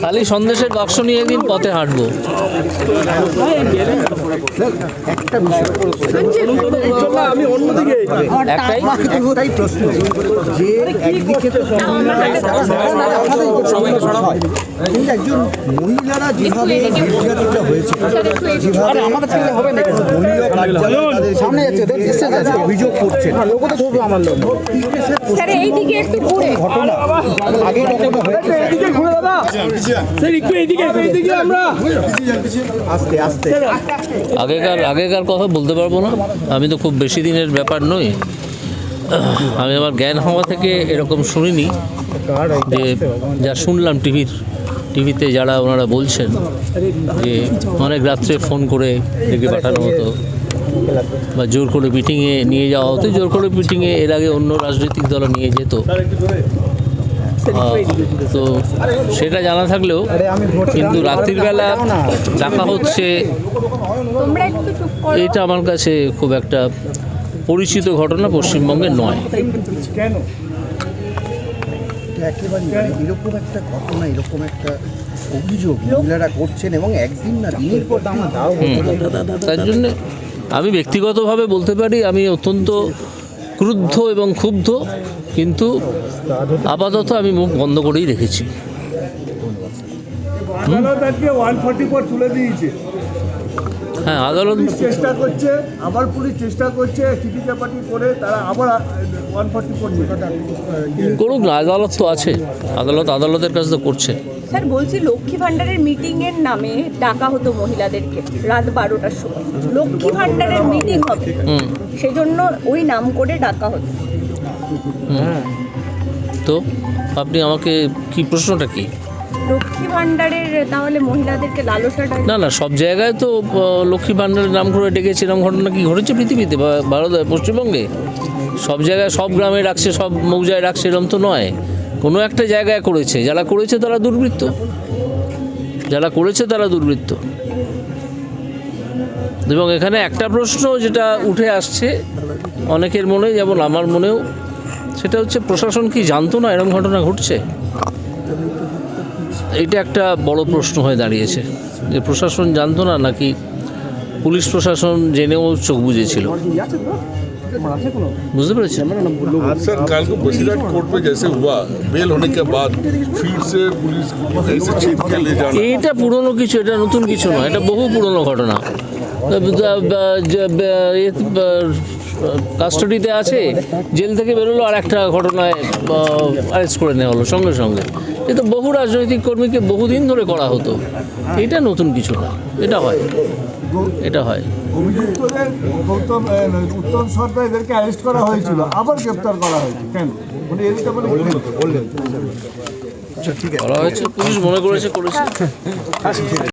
খালি সন্দেশের বাক্স নিয়ে একদিন পথে হাঁটবো। একটা বিষয় আমি অন্যদিকে একটাই? একটাই প্রশ্ন যে একদিকে তো কিন্তু একজন মহিলারা যেভাবে নির্যাতিত হয়েছে যেভাবে আমাদের ছেলে হবে না দলীয় কার্যালয়ে তাদের সামনে যাচ্ছে অভিযোগ করছেন লোক তো ধরবে আমার লোক স্যার এইদিকে একটু ঘুরে। ঘটনা। আগে কখনো হয়েছে আগেকার আগেকার কথা বলতে পারব না। আমি তো খুব বেশি দিনের ব্যাপার নই। আমি আমার জ্ঞান হওয়া থেকে এরকম শুনিনি যে যা শুনলাম টিভির টিভিতে যারা ওনারা বলছেন যে অনেক রাত্রে ফোন করে ডেকে পাঠানো হতো বা জোর করে মিটিংয়ে নিয়ে যাওয়া হতো। জোর করে মিটিংয়ে এর আগে অন্য রাজনৈতিক দল নিয়ে যেত। তো সেটা জানা থাকলেও কিন্তু রাত্রিবেলা ডাকা হচ্ছে তোমরা একটু চুপ করো। এটা আমার কাছে খুব একটা পরিচিত ঘটনা পশ্চিমবঙ্গে নয়। একেবারে মানে এরকম একটা ঘটনা এরকম একটা অভিযোগ মহিলারা করছেন এবং একদিন না দিনের পর দিন দাও তার জন্য আমি ব্যক্তিগতভাবে বলতে পারি আমি অত্যন্ত ক্রুদ্ধ এবং ক্ষুব্ধ। কিন্তু আপাতত আমি মুখ বন্ধ করেই রেখেছি। আদালত আজকে ওয়ান ফর্টি ফোর তুলে দিয়েছে। হ্যাঁ আদালত চেষ্টা করছে আবার পুলিশ চেষ্টা করছে চিঠি চাপাটি করে তারা আবার ওয়ান ফর্টি ফোর করুক না আদালত তো আছে। আদালত আদালতের কাছে তো করছে। স্যার বলছি লক্ষ্মী ভান্ডারের মিটিং এর নামে ডাকা হতো মহিলাদেরকে রাত বারোটার সময়। লক্ষ্মী ভান্ডারের মিটিং হবে। হুম। সেই জন্য ওই নাম করে ডাকা হতো। তো আপনি আমাকে কি প্রশ্নটা কি? লক্ষ্মী ভান্ডারের তাহলে মহিলাদেরকে লালসাটা না না সব জায়গায় তো লক্ষ্মী ভাণ্ডারের নাম করে ডেকেছে এরকম ঘটনা কি ঘটেছে পৃথিবীতে বা ভারত পশ্চিমবঙ্গে? সব জায়গায় সব গ্রামে রাখছে সব মৌজায় রাখছে এরকম তো নয়। কোনো একটা জায়গায় করেছে যারা করেছে তারা দুর্বৃত্ত। যারা করেছে তারা দুর্বৃত্ত। এবং এখানে একটা প্রশ্ন যেটা উঠে আসছে অনেকের মনে যেমন আমার মনেও সেটা হচ্ছে প্রশাসন কি জানতো না এরকম ঘটনা ঘটছে এইটা একটা বড় প্রশ্ন হয়ে দাঁড়িয়েছে যে প্রশাসন জানতো না নাকি পুলিশ প্রশাসন জেনেও চোখ বুঝেছিল বুঝতে পেরেছেন सर कल को बसीरहाट कोर्ट में जैसे हुआ बेल होने के बाद फिर से पुलिस ऐसे छीन के ले जाना এইটা পুরনো কিছু এটা নতুন কিছু নয় এটা বহু পুরনো ঘটনা কাস্টডিতে আছে জেল থেকে বেরোলো আর একটা ঘটনায় অ্যারেস্ট করে নেওয়া হলো সঙ্গে সঙ্গে। এ তো বহু রাজনৈতিক কর্মীকে বহুদিন ধরে করা হতো। এটা নতুন কিছু না। এটা হয়। এটা হয়। অভিযুক্তদের গৌতম উত্তম সর্দার এদেরকে অ্যারেস্ট করা হয়েছিল আবার গ্রেপ্তার করা হয়েছে কেন মানে এদেরকে মানে করা হয়েছে পুলিশ মনে করেছে করেছে